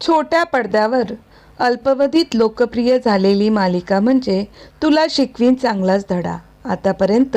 छोट्या पडद्यावर अल्पवधीत लोकप्रिय झालेली मालिका म्हणजे तुला शिकवीन चांगलाच धडा. आतापर्यंत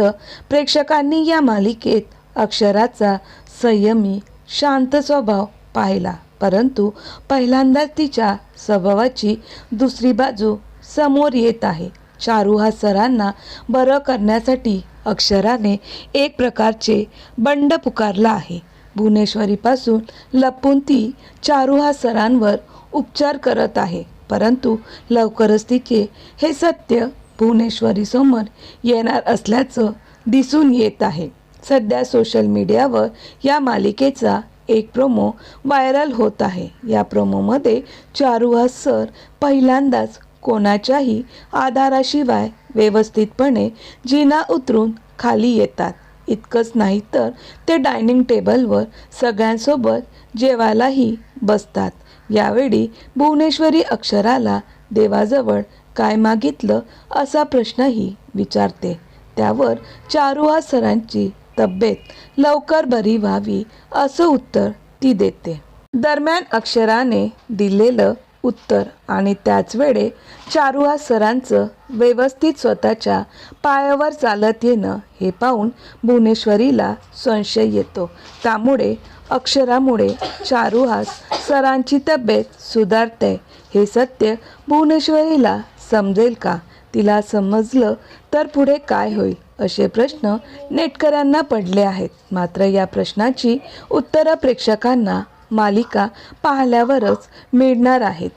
प्रेक्षकांनी या मालिकेत अक्षराचा संयमी शांत स्वभाव पाहिला. परंतु पहिल्यांदाच तिच्या स्वभावाची दुसरी बाजू समोर येत आहे. चारुहास सरांना बरं करण्यासाठी अक्षराने एक प्रकारचे बंड पुकारला आहे. भुवनेश्वरीपासून लपून ती चारुहास सरांवर उपचार करत आहे. परंतु लवकरच तिचे हे सत्य भुवनेश्वरीसमोर येणार असल्याचं दिसून येत आहे. सध्या सोशल मीडियावर या मालिकेचा एक प्रोमो व्हायरल होत आहे. या प्रोमोमध्ये चारुहास सर पहिल्यांदाच कोणाच्याही आधाराशिवाय व्यवस्थितपणे जिना उतरून खाली येतात. इतकंच नाही तर ते डायनिंग टेबलवर सगळ्यांसोबत जेवायलाही बसतात. यावेळी भुवनेश्वरी अक्षराला देवाजवळ काय मागितलं असा प्रश्नही विचारते. त्यावर चारुहास सरांची तब्येत लवकर बरी व्हावी असं उत्तर ती देते. दरम्यान अक्षराने दिलेलं उत्तर. आणि त्याच वेळे चारुहास सरांचं व्यवस्थित स्वतःच्या पायावर चालत येणं हे पाहून भुवनेश्वरीला संशय येतो. त्यामुळे अक्षरामुळे चारुहास सरांची तब्येत सुधारते. हे सत्य भुवनेश्वरीला समजेल का? तिला समजलं तर पुढे काय होईल? असे प्रश्न नेटकऱ्यांना पडले आहेत. मात्र या प्रश्नाची उत्तरं प्रेक्षकांना मालिका पाहिल्यावरच मिळणार आहेत.